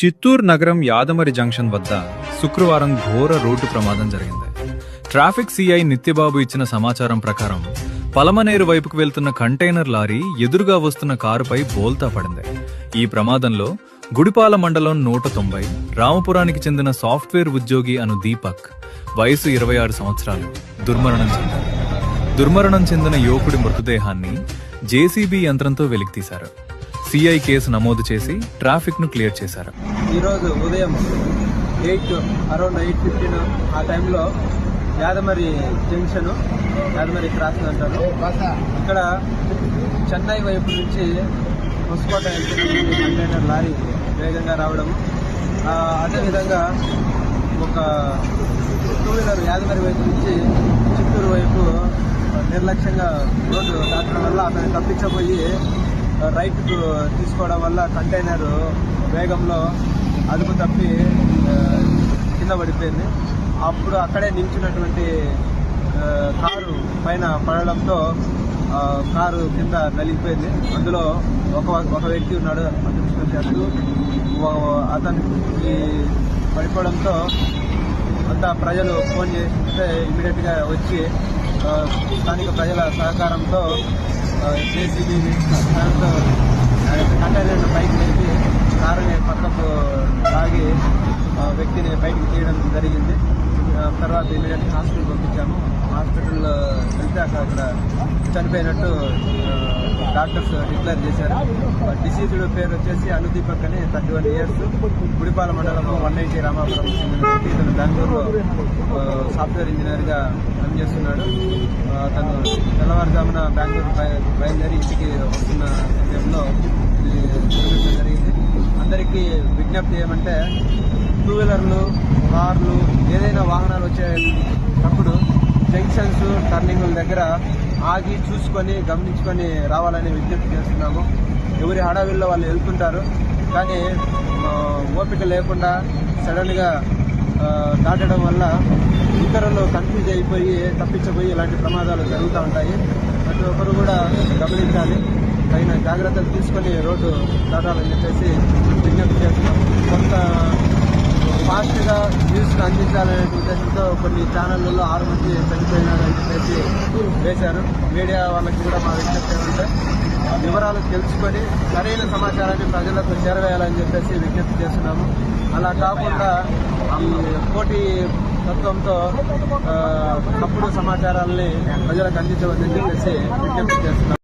చిత్తూరు నగరం యాదమరి జంక్షన్ వద్ద శుక్రవారం ఘోర రోడ్డు ప్రమాదం జరిగింది. ట్రాఫిక్ సిఐ నిత్యబాబు ఇచ్చిన సమాచారం ప్రకారం పలమనేరు వైపుకు వెళ్తున్న కంటైనర్ లారీ ఎదురుగా వస్తున్న కారుపై బోల్తా పడింది. ఈ ప్రమాదంలో గుడిపాల మండలం నూట తొంభై రామపురానికి చెందిన సాఫ్ట్వేర్ ఉద్యోగి అను దీపక్ వయసు ఇరవై ఆరు సంవత్సరాలు దుర్మరణం చెందారు. దుర్మరణం చెందిన యువకుడి మృతదేహాన్ని జేసీబీ యంత్రంతో వెలికితీశారు. సిఐ కేసు నమోదు చేసి ట్రాఫిక్ను క్లియర్ చేశారు. ఈరోజు ఉదయం ఎయిట్ అరౌండ్ ఎయిట్ ఫిఫ్టీన్ ఆ టైంలో యాదమరి జంక్షన్ యాదమరి క్రాస్ అంటారు. ఇక్కడ చెన్నై వైపు నుంచి హొసుకోట కంటైనర్ లారీ వేగంగా రావడం అదేవిధంగా ఒక టూ వీలర్ యాదమరి వైపు నుంచి చిత్తూరు వైపు నిర్లక్ష్యంగా రోడ్డు దాటడం వల్ల అతను తప్పించబోయి రైట్ తీసుకోవడం వల్ల కంటైనర్ వేగంలో అదుపు తప్పి కింద పడిపోయింది. అప్పుడు అక్కడే నిల్చున్నటువంటి కారు పైన పడడంతో కారు కింద నలిగిపోయింది. అందులో ఒక ఒక వ్యక్తి ఉన్నాడు అదృష్టవశాత్తు అతనికి పడిపోవడంతో అంతా ప్రజలు ఫోన్ చేస్తే ఇమీడియట్గా వచ్చి స్థానిక ప్రజల సహకారంతో జేసీబీ దాంతో కంటైనర్ పైకి లేపి కారుని పక్కకు లాగి ఆ, వ్యక్తిని బయటకు తీయడం జరిగింది. తర్వాత ఇమీడియట్ హాస్పిటల్ పంపించాము. హాస్పిటల్లో వెళ్తే అక్కడ చనిపోయినట్టు డాక్టర్స్ డిక్లేర్ చేశారు. డిసీజ్డ్ పేరు వచ్చేసి అనుదీపక్ అని థర్టీ వన్ ఇయర్స్. గుడిపాల మండలం వన్ నైన్టీ రామాపురం చెందిన వ్యక్తి ఇతను బెంగళూరులో సాఫ్ట్వేర్ ఇంజనీర్గా పనిచేస్తున్నాడు. తను తెల్లవారుజామున బెంగళూరు బయలుదేరి ఇంటికి వస్తున్న సమయంలో జరిగింది. అందరికీ విజ్ఞప్తి ఏమంటే టూ వీలర్లు కార్లు ఏదైనా వాహనాలు వచ్చేటప్పుడు జంక్షన్స్ టర్నింగ్ల దగ్గర ఆగి చూసుకొని గమనించుకొని రావాలని విజ్ఞప్తి చేస్తున్నాము. ఎవరి హడావిల్లో వాళ్ళు వెళ్తుంటారు. కానీ ఓపిక లేకుండా సడన్గా దాటడం వల్ల ఇతరులు కన్ఫ్యూజ్ అయిపోయి తప్పించబోయి ఇలాంటి ప్రమాదాలు జరుగుతూ ఉంటాయి. ప్రతి ఒక్కరు కూడా గమనించాలి. తగిన జాగ్రత్తలు తీసుకొని రోడ్డు దాటాలని చెప్పేసి విజ్ఞప్తి చేస్తున్నాం. కొంత ఫాస్ట్గా న్యూస్కి అందించాలనే ఉద్దేశంతో కొన్ని ఛానళ్ళలో ఆరు మంది చనిపోయినారని చెప్పేసి వేశారు. మీడియా వాళ్ళకి కూడా మా విజ్ఞప్తి ఏమంటే వివరాలు తెలుసుకొని సరైన సమాచారాన్ని ప్రజలకు చేరవేయాలని చెప్పేసి విజ్ఞప్తి చేస్తున్నాము. అలా కాకుండా ఈ పోటీ తత్వంతో తప్పుడు సమాచారాన్ని ప్రజలకు అందించవద్దని చెప్పేసి విజ్ఞప్తి చేస్తున్నాము.